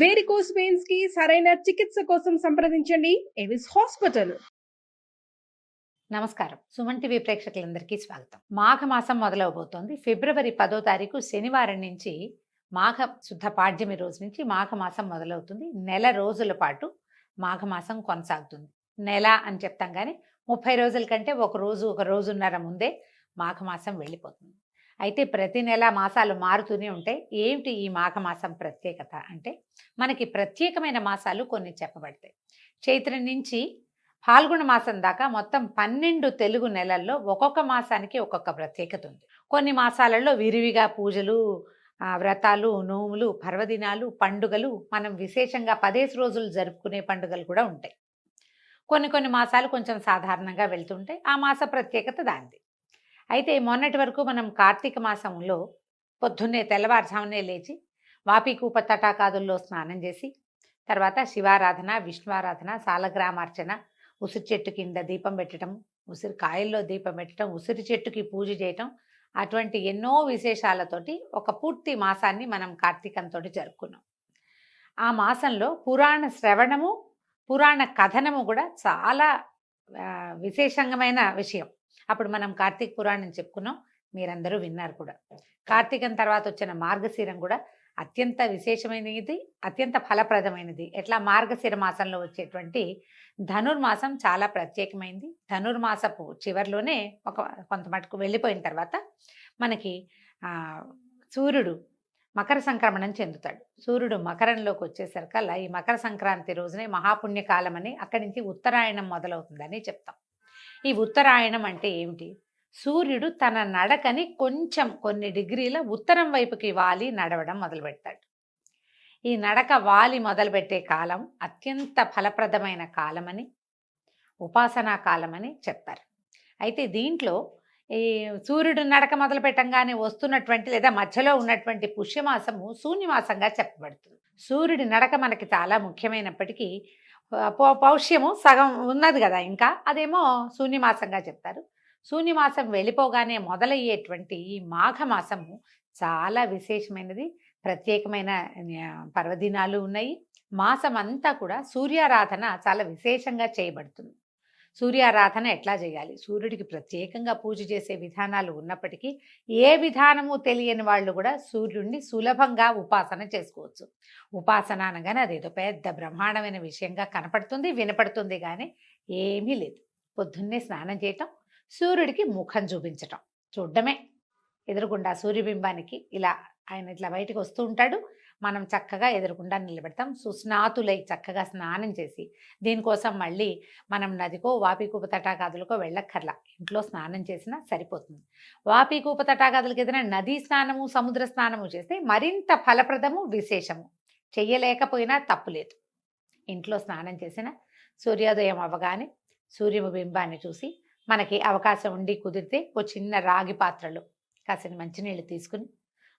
Varicose పెయిన్స్కి సరైన చికిత్స కోసం సంప్రదించండి. ఎవిస్ హాస్పిటల్ నమస్కారం. సుమన్ టీవీ ప్రేక్షకులందరికీ స్వాగతం. మాఘమాసం మొదలవబోతోంది. ఫిబ్రవరి పదో తారీఖు శనివారం నుంచి మాఘ శుద్ధ పాడ్యమి రోజు నుంచి మాఘమాసం మొదలవుతుంది. నెల రోజుల పాటు మాఘమాసం కొనసాగుతుంది. నెల అని చెప్తాం కానీ ముప్పై రోజుల కంటే ఒక రోజు ఒక రోజున్నర ముందే మాఘమాసం వెళ్ళిపోతుంది. అయితే ప్రతి నెల మాసాలు మారుతూనే ఉంటాయి. ఏమిటి ఈ మాఘమాసం ప్రత్యేకత? అంటే మనకి ప్రత్యేకమైన మాసాలు కొన్ని చెప్పబడతాయి. చైత్రం నుంచి ఫాల్గుణ మాసం దాకా మొత్తం పన్నెండు తెలుగు నెలల్లో ఒక్కొక్క మాసానికి ఒక్కొక్క ప్రత్యేకత ఉంది. కొన్ని మాసాలలో విరివిగా పూజలు వ్రతాలు నోములు పర్వదినాలు పండుగలు మనం విశేషంగా పదేసి రోజులు జరుపుకునే పండుగలు కూడా ఉంటాయి. కొన్ని కొన్ని మాసాలు కొంచెం సాధారణంగా వెళ్తుంటాయి. ఆ మాస ప్రత్యేకత దానిది. అయితే మొన్నటి వరకు మనం కార్తీక మాసంలో పొద్దున్నే తెల్లవారుజామునే లేచి వాపికూప తటాకాదుల్లో స్నానం చేసి తర్వాత శివారాధన విష్ణువారాధన సాలగ్రామార్చన ఉసిరి చెట్టు కింద దీపం పెట్టడం ఉసిరి కాయల్లో దీపం పెట్టడం ఉసిరి చెట్టుకి పూజ చేయటం అటువంటి ఎన్నో విశేషాలతోటి ఒక పూర్తి మాసాన్ని మనం కార్తీకంతో జరుపుకున్నాం. ఆ మాసంలో పురాణ శ్రవణము పురాణ కథనము కూడా చాలా విశేషంగమైన విషయం. అప్పుడు మనం కార్తీక పురాణం చెప్పుకున్నాం. మీరందరూ విన్నారు కూడా. కార్తీకం తర్వాత వచ్చిన మార్గశిరం కూడా అత్యంత విశేషమైనది అత్యంత ఫలప్రదమైనది. ఎట్లా? మార్గశిర మాసంలో వచ్చేటువంటి ధనుర్మాసం చాలా ప్రత్యేకమైంది. ధనుర్మాసపు చివరిలోనే ఒక కొంత మటుకు వెళ్ళిపోయిన తర్వాత మనకి సూర్యుడు మకర సంక్రమణం చెందుతాడు. సూర్యుడు మకరంలోకి వచ్చేసరికల్లా ఈ మకర సంక్రాంతి రోజునే మహాపుణ్యకాలం అని అక్కడి నుంచి ఉత్తరాయణం మొదలవుతుందని చెప్తాం. ఈ ఉత్తరాయణం అంటే ఏమిటి? సూర్యుడు తన నడకని కొంచెం కొన్ని డిగ్రీల ఉత్తరం వైపుకి వాలి నడవడం మొదలుపెడతాడు. ఈ నడక వాలి మొదలుపెట్టే కాలం అత్యంత ఫలప్రదమైన కాలమని ఉపాసనా కాలమని చెప్తారు. అయితే దీంట్లో ఈ సూర్యుడు నడక మొదలు పెట్టంగానే వస్తున్నటువంటి లేదా మధ్యలో ఉన్నటువంటి పుష్యమాసము శూన్యమాసంగా చెప్పబడుతుంది. సూర్యుడి నడక మనకి చాలా ముఖ్యమైనప్పటికీ పౌ- పౌష్యము సగం ఉన్నది కదా ఇంకా అదేమో శూన్యమాసంగా చెప్తారు. శూన్యమాసం వెళ్ళిపోగానే మొదలయ్యేటువంటి ఈ మాఘమాసము చాలా విశేషమైనది. ప్రత్యేకమైన పర్వదినాలు ఉన్నాయి. మాసం అంతా కూడా సూర్యారాధన చాలా విశేషంగా చేయబడుతుంది. సూర్యారాధన ఎట్లా చేయాలి? సూర్యుడికి ప్రత్యేకంగా పూజ చేసే విధానాలు ఉన్నప్పటికీ ఏ విధానము తెలియని వాళ్ళు కూడా సూర్యుడిని సులభంగా ఉపాసన చేసుకోవచ్చు. ఉపాసన అనగానే అదేదో పెద్ద బ్రహ్మాండమైన విషయంగా కనపడుతుంది వినపడుతుంది కానీ ఏమీ లేదు. పొద్దున్నే స్నానం చేయటం సూర్యుడికి ముఖం చూపించటం. చూడడమే. ఎదురుగుండా సూర్యబింబానికి ఇలా ఆయన ఇట్లా బయటకు వస్తూ ఉంటాడు. మనం చక్కగా ఎదురుగుండా నిలబెడతాం. సుస్నాతులై చక్కగా స్నానం చేసి దీనికోసం మళ్ళీ మనం నదికో వాపికూప తటాకాదులకో వెళ్ళక్కర్లా. ఇంట్లో స్నానం చేసినా సరిపోతుంది. వాపికూప తటాకాదులకి ఏదైనా నదీ స్నానము సముద్ర స్నానము చేస్తే మరింత ఫలప్రదము విశేషము. చెయ్యలేకపోయినా తప్పులేదు ఇంట్లో స్నానం చేసిన సూర్యోదయం అవ్వగానే సూర్యబింబాన్ని చూసి మనకి అవకాశం ఉండి కుదిరితే ఓ చిన్న రాగి పాత్రలో కాసిన మంచినీళ్ళు తీసుకుని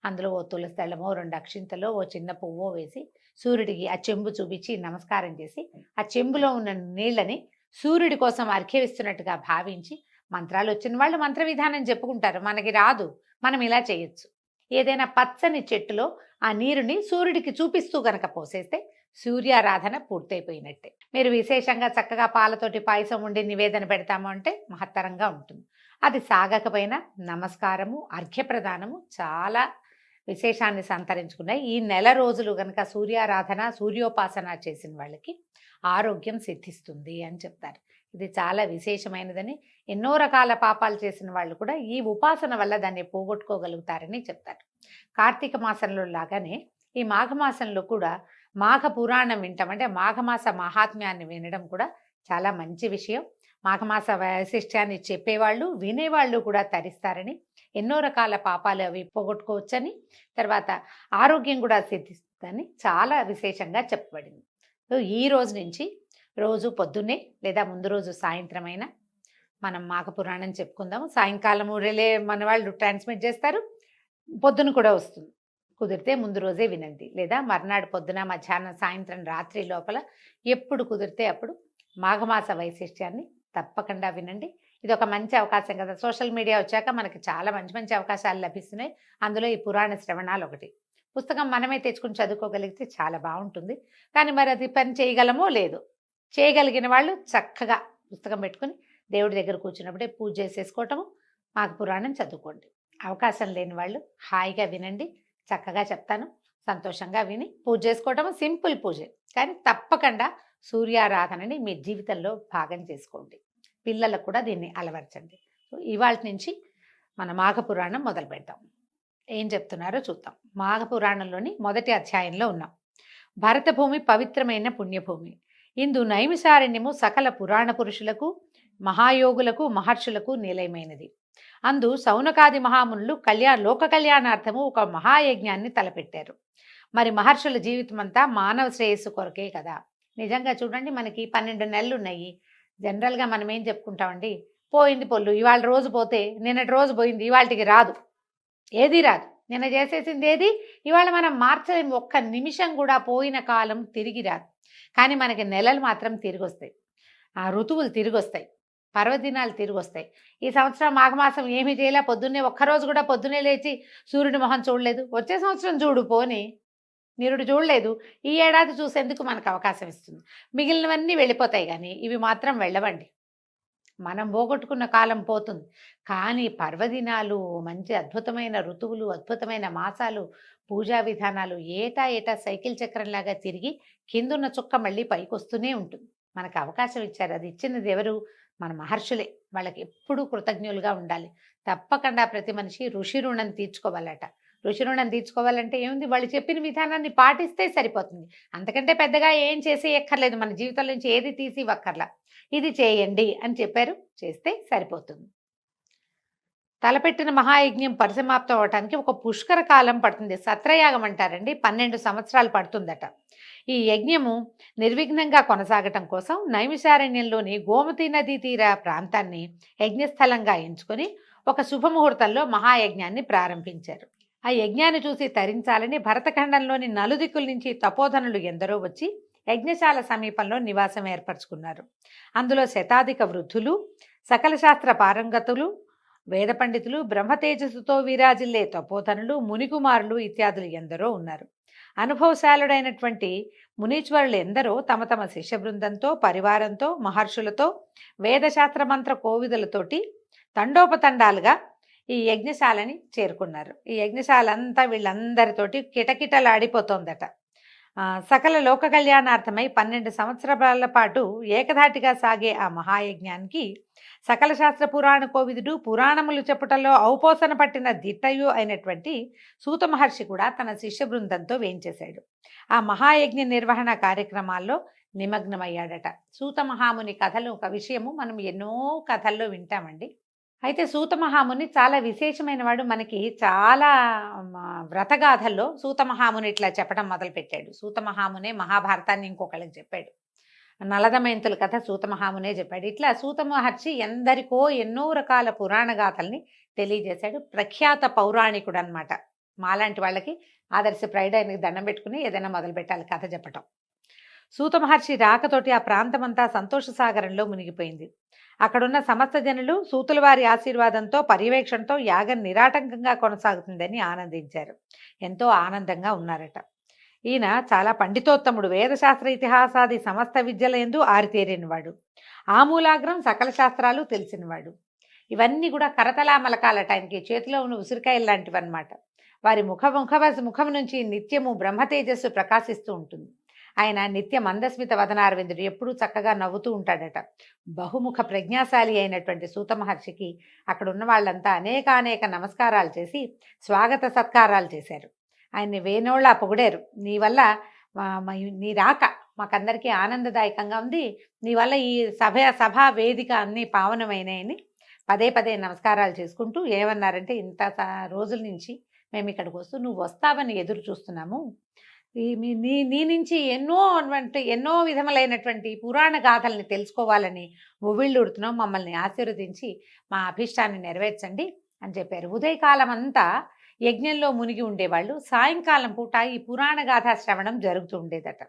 అందులో ఓ తులసి దళమో రెండు అక్షింతలో ఓ చిన్న పువ్వో వేసి సూర్యుడికి ఆ చెంబు చూపించి నమస్కారం చేసి ఆ చెంబులో ఉన్న నీళ్ళని సూర్యుడి కోసం అర్ఘ్యవిస్తున్నట్టుగా భావించి మంత్రాలు వచ్చిన వాళ్ళు మంత్ర విధానం చెప్పుకుంటారు. మనకి రాదు. మనం ఇలా చేయొచ్చు. ఏదైనా పచ్చని చెట్టులో ఆ నీరుని సూర్యుడికి చూపిస్తూ గనక పోసేస్తే సూర్యారాధన పూర్తయిపోయినట్టే. మీరు విశేషంగా చక్కగా పాలతోటి పాయసం ఉండి నివేదన పెడతాము అంటే మహత్తరంగా ఉంటుంది. అది సాగకపోయినా నమస్కారము అర్ఘ్యప్రదానము చాలా విశేషాన్ని సంతరించుకున్నాయి. ఈ నెల రోజులు కనుక సూర్యారాధన సూర్యోపాసన చేసిన వాళ్ళకి ఆరోగ్యం సిద్ధిస్తుంది అని చెప్తారు. ఇది చాలా విశేషమైనదని ఎన్నో రకాల పాపాలు చేసిన వాళ్ళు కూడా ఈ ఉపాసన వల్ల దాన్ని పోగొట్టుకోగలుగుతారని చెప్తారు. కార్తీక మాసంలో లాగానే ఈ మాఘమాసంలో కూడా మాఘ పురాణం వింటాం. అంటే మాఘమాస మహాత్మ్యాన్ని వినడం కూడా చాలా మంచి విషయం. మాఘమాస వైశిష్ట్యాన్ని చెప్పేవాళ్ళు వినేవాళ్ళు కూడా తరిస్తారని ఎన్నో రకాల పాపాలు అవి పోగొట్టుకోవచ్చని తర్వాత ఆరోగ్యం కూడా సిద్ధిస్తుందని చాలా విశేషంగా చెప్పబడింది. ఈ రోజు నుంచి రోజు పొద్దున్నే లేదా ముందు రోజు సాయంత్రం అయినా మనం మాఘ పురాణం చెప్పుకుందాము. సాయంకాలం రిలే మన వాళ్ళు ట్రాన్స్మిట్ చేస్తారు. పొద్దున కూడా వస్తుంది. కుదిరితే ముందు రోజే వినండి. లేదా మర్నాడు పొద్దున మధ్యాహ్నం సాయంత్రం రాత్రి లోపల ఎప్పుడు కుదిరితే అప్పుడు మాఘమాస వైశిష్ట్యాన్ని తప్పకుండా వినండి. ఇది ఒక మంచి అవకాశం కదా. సోషల్ మీడియా వచ్చాక మనకి చాలా మంచి మంచి అవకాశాలు లభిస్తున్నాయి. అందులో ఈ పురాణ శ్రవణాలు ఒకటి పుస్తకం మనమే తెచ్చుకుని చదువుకోగలిగితే చాలా బాగుంటుంది. కానీ మరి అది పని చేయగలమో లేదు? చేయగలిగిన వాళ్ళు చక్కగా పుస్తకం పెట్టుకుని దేవుడి దగ్గర కూర్చున్నప్పుడే పూజ చేసేసుకోవటము మాకు పురాణం చదువుకోండి. అవకాశం లేని వాళ్ళు హాయిగా వినండి. చక్కగా చెప్తాను. సంతోషంగా విని పూజ చేసుకోవటం సింపుల్ పూజ. కానీ తప్పకుండా సూర్యారాధనని మీ జీవితంలో భాగం చేసుకోండి. పిల్లలకు కూడా దీన్ని అలవర్చండి. సో ఇవాళ నుంచి మన మాఘ పురాణం మొదలు పెడతాం ఏం చెప్తున్నారో చూద్దాం. మాఘ పురాణంలోని మొదటి అధ్యాయంలో ఉన్నాం. భరతభూమి పవిత్రమైన పుణ్యభూమి. ఇందు నైమిసారణ్యము సకల పురాణ పురుషులకు మహాయోగులకు మహర్షులకు నిలయమైనది. అందు సౌనకాది మహామునులు కళ్యాణ లోక కళ్యాణార్థము ఒక మహాయజ్ఞాన్ని తలపెట్టారు. మరి మహర్షుల జీవితం అంతా మానవ శ్రేయస్సు కొరకే కదా. నిజంగా చూడండి మనకి పన్నెండు నెలలు ఉన్నాయి జనరల్గా మనం ఏం చెప్పుకుంటామండి పోయింది పొల్లు ఇవాళ రోజు పోతే నిన్నటి రోజు పోయింది ఇవాళకి రాదు. ఏది రాదు. నిన్న చేసేసింది ఏది? ఇవాళ మనం మార్చలేము ఒక్క నిమిషం కూడా పోయిన కాలం తిరిగి రాదు. కానీ మనకి నెలలు మాత్రం తిరిగి వస్తాయి ఆ ఋతువులు తిరిగి వస్తాయి పర్వదినాలు తిరిగి వస్తాయి ఈ సంవత్సరం మాఘమాసం ఏమీ చేయలే పొద్దున్నే ఒక్కరోజు కూడా పొద్దున్నే లేచి సూర్యుడి మొహం చూడలేదు. వచ్చే సంవత్సరం చూడు పోని. నిరుడు చూడలేదు. ఈ ఏడాది చూసేందుకు మనకు అవకాశం ఇస్తుంది. మిగిలినవన్నీ వెళ్ళిపోతాయి కానీ ఇవి మాత్రం వెళ్ళవండి. మనం పోగొట్టుకున్న కాలం పోతుంది. కానీ పర్వదినాలు మంచి అద్భుతమైన ఋతువులు అద్భుతమైన మాసాలు పూజా విధానాలు ఏటా ఏటా సైకిల్ చక్రంలాగా తిరిగి కిందున్న చుక్క మళ్ళీ పైకి వస్తూనే ఉంటుంది. మనకు అవకాశం ఇచ్చారు. అది ఇచ్చినది ఎవరు? మన మహర్షులే. వాళ్ళకి ఎప్పుడూ కృతజ్ఞులుగా ఉండాలి. తప్పకుండా ప్రతి మనిషి ఋషి రుణం తీర్చుకోవాలట. ఋషి తీర్చుకోవాలంటే ఏముంది? వాళ్ళు చెప్పిన విధానాన్ని పాటిస్తే సరిపోతుంది. అంతకంటే పెద్దగా ఏం చేసేయక్కర్లేదు. మన జీవితం నుంచి ఏది తీసి ఇవ్వక్కర్లా ఇది చేయండి అని చెప్పారు. చేస్తే సరిపోతుంది. తలపెట్టిన మహాయజ్ఞం పరిసమాప్తం అవ్వటానికి ఒక పుష్కర కాలం పడుతుంది. సత్రయాగం అంటారండి. పన్నెండు సంవత్సరాలు పడుతుందట. ఈ యజ్ఞము నిర్విఘ్నంగా కొనసాగటం కోసం నైమిషారణ్యంలోని గోమతి నదీ తీర ప్రాంతాన్ని యజ్ఞస్థలంగా ఎంచుకొని ఒక శుభముహూర్తంలో మహాయజ్ఞాన్ని ప్రారంభించారు. ఆ యజ్ఞాన్ని చూసి తరించాలని భరతఖండంలోని నలుదిక్కుల నుంచి తపోధనులు ఎందరో వచ్చి యజ్ఞశాల సమీపంలో నివాసం ఏర్పరచుకున్నారు. అందులో శతాధిక వృద్ధులు సకల శాస్త్ర పారంగతులు వేద పండితులు బ్రహ్మతేజస్సుతో విరాజిల్లే తపోధనులు మునికుమారులు ఇత్యాదులు ఎందరో ఉన్నారు. అనుభవశాలుడైనటువంటి మునీశ్వరులు ఎందరో తమ తమ శిష్య బృందంతో పరివారంతో మహర్షులతో వేదశాస్త్ర మంత్ర కోవిదులతోటి తండోపతండాలుగా ఈ యజ్ఞశాలని చేరుకున్నారు. ఈ యజ్ఞశాల అంతా వీళ్ళందరితోటి కిటకిటలాడిపోతోందట. సకల లోక కళ్యాణార్థమై పన్నెండు సంవత్సరాల పాటు ఏకధాటిగా సాగే ఆ మహాయజ్ఞానికి సకల శాస్త్ర పురాణ కోవిదుడు పురాణములు చెప్పుటలో ఔపోసన పట్టిన దిట్టయు అయినటువంటి సూత మహర్షి కూడా తన శిష్య బృందంతో వేయించేశాడు. ఆ మహాయజ్ఞ నిర్వహణ కార్యక్రమాల్లో నిమగ్నమయ్యాడట. సూత మహాముని కథలు ఒక విషయము మనం ఎన్నో కథల్లో వింటామండి. అయితే సూత మహాముని చాలా విశేషమైన వాడు మనకి చాలా వ్రతగాథల్లో సూత మహాముని ఇట్లా చెప్పడం మొదలుపెట్టాడు. సూత మహామునే మహాభారతాన్ని ఇంకొకళ్ళకి చెప్పాడు. నలదమయంతుల కథ సూత మహామునే చెప్పాడు. ఇట్లా సూత మహర్షి ఎందరికో ఎన్నో రకాల పురాణ గాథల్ని తెలియజేశాడు. ప్రఖ్యాత పౌరాణికుడు అనమాట మాలాంటి వాళ్ళకి ఆదర్శప్రాయుడు ఆయనకి దండం పెట్టుకుని ఏదైనా మొదలు పెట్టాలి కథ చెప్పటం. సూత మహర్షి రాకతోటి ఆ ప్రాంతమంతా సంతోష సాగరంలో మునిగిపోయింది. అక్కడున్న సమస్త జనులు సూతుల వారి ఆశీర్వాదంతో పర్యవేక్షణతో యాగం నిరాటంకంగా కొనసాగుతుందని ఆనందించారు. ఎంతో ఆనందంగా ఉన్నారట. ఈయన చాలా పండితోత్తముడు వేదశాస్త్ర ఇతిహాసాది సమస్త విద్యల ఎందు ఆరితేరినవాడు ఆమూలాగ్రం సకల శాస్త్రాలు తెలిసినవాడు. ఇవన్నీ కూడా కరతలామలకాలట ఆయనకి. చేతిలో ఉన్న ఉసిరికాయలు లాంటివన్నమాట. వారి ముఖ ముఖ ముఖం నుంచి నిత్యము బ్రహ్మ తేజస్సు ప్రకాశిస్తూ ఉంటుంది. ఆయన నిత్య మందస్మిత వదనారవిందుడు ఎప్పుడూ చక్కగా నవ్వుతూ ఉంటాడట. బహుముఖ ప్రజ్ఞాశాలి అయినటువంటి సూత మహర్షికి అక్కడ ఉన్న వాళ్ళంతా అనేక అనేక నమస్కారాలు చేసి స్వాగత సత్కారాలు చేశారు. ఆయన్ని వేనోళ్ళ పొగిడారు. నీ వల్ల నీ రాక మాకందరికీ ఆనందదాయకంగా ఉంది. నీ వల్ల ఈ సభ సభా వేదిక అన్నీ పావనమైనాయని పదే పదే నమస్కారాలు చేసుకుంటూ ఏమన్నారంటే ఇంత రోజుల నుంచి మేము ఇక్కడికి వస్తూ నువ్వు వస్తావని ఎదురు చూస్తున్నాము. మీ నీ నీ నుంచి ఎన్నో అటువంటి ఎన్నో విధములైనటువంటి పురాణ గాథల్ని తెలుసుకోవాలని ఉవ్విళ్ళూడుతున్నాం మమ్మల్ని ఆశీర్వదించి మా అభిష్టాన్ని నెరవేర్చండి అని చెప్పారు. ఉదయకాలం అంతా యజ్ఞంలో మునిగి ఉండేవాళ్ళు. సాయంకాలం పూట ఈ పురాణ గాథ శ్రవణం జరుగుతూ ఉండేదట.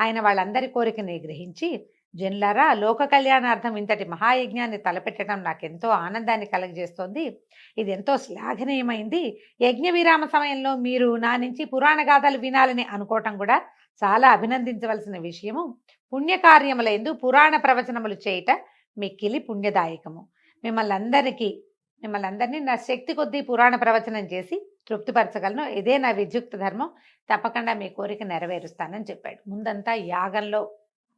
ఆయన వాళ్ళందరి కోరికని గ్రహించి జన్లారా లోక కళ్యాణార్థం ఇంతటి మహాయజ్ఞాన్ని తలపెట్టడం నాకెంతో ఆనందాన్ని కలగజేస్తోంది. ఇది ఎంతో శ్లాఘనీయమైంది. యజ్ఞ విరామ సమయంలో మీరు నా నుంచి పురాణ గాథలు వినాలని అనుకోవటం కూడా చాలా అభినందించవలసిన విషయము. పుణ్యకార్యములందు పురాణ ప్రవచనములు చేయట మిక్కిలి పుణ్యదాయకము. మిమ్మల్ని అందరికీ మిమ్మల్ని అందరినీ నా శక్తి కొద్దీ పురాణ ప్రవచనం చేసి తృప్తిపరచగలను. ఇదే నా విద్యుక్త ధర్మం. తప్పకుండా మీ కోరిక నెరవేరుస్తానని చెప్పాడు. ముందంతా యాగంలో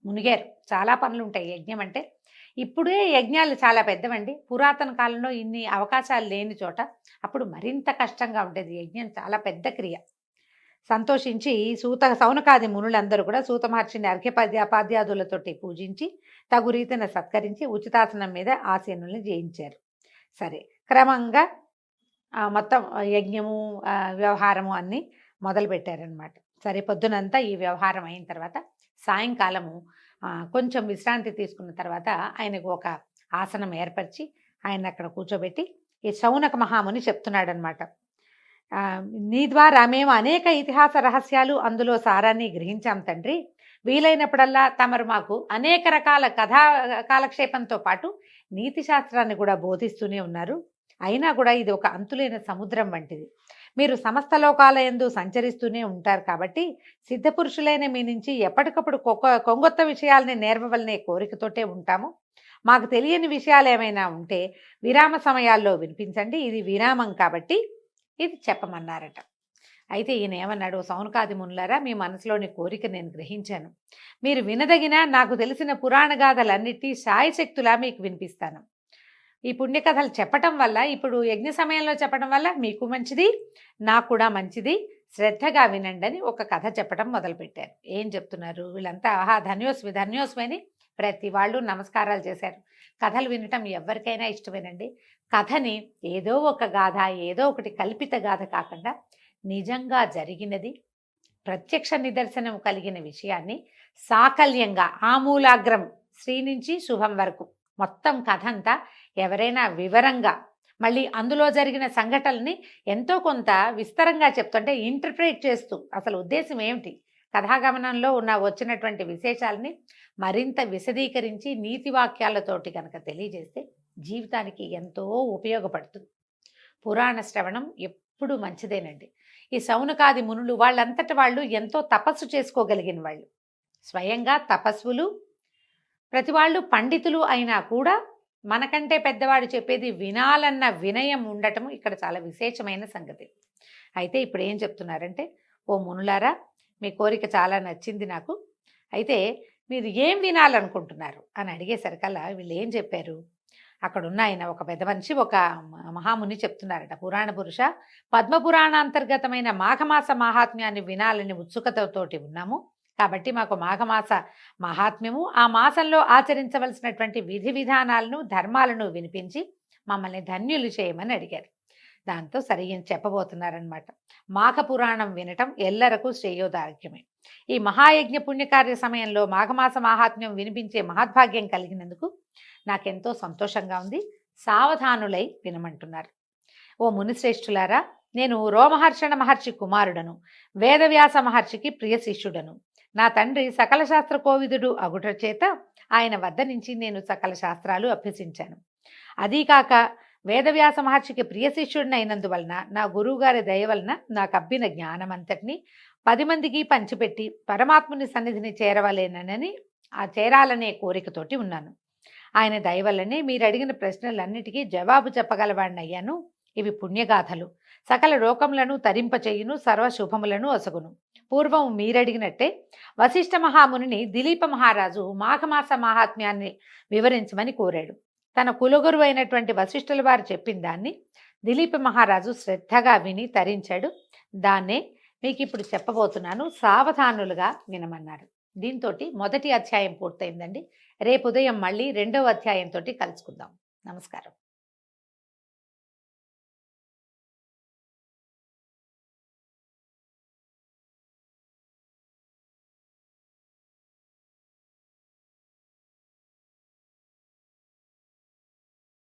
మునిగారు. చాలా పనులు ఉంటాయి యజ్ఞం అంటే. ఇప్పుడే యజ్ఞాలు చాలా పెద్దవండి. పురాతన కాలంలో ఇన్ని అవకాశాలు లేని చోట అప్పుడు మరింత కష్టంగా ఉండేది. యజ్ఞం చాలా పెద్ద క్రియ. సంతోషించి సూత సౌనకాది మునులందరూ కూడా సూత మహర్షిని అర్ఘ్యపాద్యాపాద్యాదులతోటి పూజించి తగు రీతిన సత్కరించి ఉచితాసనం మీద ఆసీనుల్ని జయించారు. సరే క్రమంగా మొత్తం యజ్ఞము వ్యవహారము అన్నీ మొదలుపెట్టారనమాట సరే పొద్దునంతా ఈ వ్యవహారం అయిన తర్వాత సాయంకాలము కొంచెం విశ్రాంతి తీసుకున్న తర్వాత ఆయనకు ఒక ఆసనం ఏర్పరిచి ఆయన అక్కడ కూర్చోబెట్టి ఈ శౌనక మహాముని చెప్తున్నాడనమాట. నీ ద్వారా మేము అనేక ఇతిహాస రహస్యాలు అందులో సారాన్ని గ్రహించాం తండ్రి. వీలైనప్పుడల్లా తమరు మాకు అనేక రకాల కథా కాలక్షేపంతో పాటు నీతి శాస్త్రాన్ని కూడా బోధిస్తూనే ఉన్నారు. అయినా కూడా ఇది ఒక అంతులేని సముద్రం వంటిది. మీరు సమస్త లోకాల ఎందు సంచరిస్తూనే ఉంటారు కాబట్టి సిద్ధపురుషులైన మీ నుంచి ఎప్పటికప్పుడు కొక్క కొంగొత్త విషయాల్ని నేర్వవలనే కోరికతోటే ఉంటాము. మాకు తెలియని విషయాలు ఏమైనా ఉంటే విరామ సమయాల్లో వినిపించండి. ఇది విరామం కాబట్టి ఇది చెప్పమన్నారట. అయితే ఈయన ఏమన్నాడు సౌనకాది మునులారా మీ మనసులోని కోరిక నేను గ్రహించాను. మీరు వినదగిన నాకు తెలిసిన పురాణ గాథలన్నిటి శాయశక్తులా మీకు వినిపిస్తాను. ఈ పుణ్యకథలు చెప్పటం వల్ల ఇప్పుడు యజ్ఞ సమయంలో చెప్పడం వల్ల మీకు మంచిది నాకు కూడా మంచిది. శ్రద్ధగా వినండి అని ఒక కథ చెప్పడం మొదలుపెట్టారు. ఏం చెప్తున్నారు? వీళ్ళంతా ఆహా ధన్యోస్మి ధన్యోస్మి అని ప్రతి వాళ్ళు నమస్కారాలు చేశారు. కథలు వినటం ఎవరికైనా ఇష్టమేనండి. కథని ఏదో ఒక గాథ ఏదో ఒకటి కల్పిత గాథ కాకుండా నిజంగా జరిగినది ప్రత్యక్ష నిదర్శనం కలిగిన విషయాన్ని సాకల్యంగా ఆమూలాగ్రం శ్రీ నుంచి శుభం వరకు మొత్తం కథ అంతా ఎవరైనా వివరంగా మళ్ళీ అందులో జరిగిన సంఘటనల్ని ఎంతో కొంత విస్తరంగా చెప్తుంటే ఇంటర్ప్రేట్ చేస్తూ అసలు ఉద్దేశం ఏమిటి? కథాగమనంలో ఉన్న వచ్చినటువంటి విశేషాలని మరింత విశదీకరించి నీతి వాక్యాలతోటి కనుక తెలియజేస్తే జీవితానికి ఎంతో ఉపయోగపడుతుంది. పురాణ శ్రవణం ఎప్పుడు మంచిదేనండి. ఈ సౌనకాది మునులు వాళ్ళంతట వాళ్ళు ఎంతో తపస్సు చేసుకోగలిగిన వాళ్ళు. స్వయంగా తపస్సులు ప్రతి వాళ్ళు పండితులు అయినా కూడా మనకంటే పెద్దవాడు చెప్పేది వినాలన్న వినయం ఉండటం ఇక్కడ చాలా విశేషమైన సంగతి. అయితే ఇప్పుడు ఏం చెప్తున్నారంటే ఓ మునులారా మీ కోరిక చాలా నచ్చింది నాకు. అయితే మీరు ఏం వినాలనుకుంటున్నారు? అని అడిగేసరికల్లా వీళ్ళు ఏం చెప్పారు? అక్కడున్న ఆయన ఒక పెద్ద మనిషి ఒక మ- మహాముని చెప్తున్నారట. పురాణ పురుష పద్మపురాణాంతర్గతమైన మాఘమాస మహాత్మ్యాన్ని వినాలని ఉత్సుకతతోటి ఉన్నాము. కాబట్టి మాకు మాఘమాస మహాత్మ్యము. ఆ మాసంలో ఆచరించవలసినటువంటి విధి విధానాలను ధర్మాలను వినిపించి మమ్మల్ని ధన్యులు చేయమని అడిగారు. దాంతో సరిగ్గా చెప్పబోతున్నారనమాట మాఘ పురాణం వినటం ఎల్లరకు శ్రేయోదార్ఘ్యమే ఈ మహాయజ్ఞ పుణ్యకార్య సమయంలో మాఘమాస మహాత్మ్యం వినిపించే మహద్భాగ్యం కలిగినందుకు నాకెంతో సంతోషంగా ఉంది. సావధానులై వినమంటున్నారు. ఓ మునిశ్రేష్ఠులారా నేను రోమహర్షణ మహర్షి కుమారుడను వేదవ్యాస మహర్షికి ప్రియ శిష్యుడను. నా తండ్రి సకల శాస్త్ర కోవిదుడు అగుట చేత ఆయన వద్ద నుంచి నేను సకల శాస్త్రాలు అభ్యసించాను. అదీకాక వేదవ్యాస మహర్షికి ప్రియ శిష్యుడిని అయినందువలన నా గురువుగారి దయ వలన నాకు అబ్బిన జ్ఞానం అంతటిని పది మందికి పంచిపెట్టి పరమాత్ముని సన్నిధిని చేరవలేనని ఆ చేరాలనే కోరికతోటి ఉన్నాను. ఆయన దయ వల్లనే మీరు అడిగిన ప్రశ్నలన్నిటికీ జవాబు చెప్పగలవాడిని అయ్యాను ఇవి పుణ్యగాథలు. సకల రోకములను తరింపచేయును సర్వశుభములను అసగును. పూర్వం మీరడిగినట్టే వశిష్ఠ మహామునిని దిలీప మహారాజు మాఘమాస మహాత్మ్యాన్ని వివరించమని కోరాడు. తన కులగురు అయినటువంటి వశిష్ఠుల వారు చెప్పిన దాన్ని దిలీప మహారాజు శ్రద్ధగా విని తరించాడు. దాన్నే మీకు ఇప్పుడు చెప్పబోతున్నాను. సావధానులుగా వినమన్నారు. దీంతో మొదటి అధ్యాయం పూర్తయిందండి. రేపు ఉదయం మళ్ళీ రెండవ అధ్యాయంతో కలుసుకుందాం. నమస్కారం.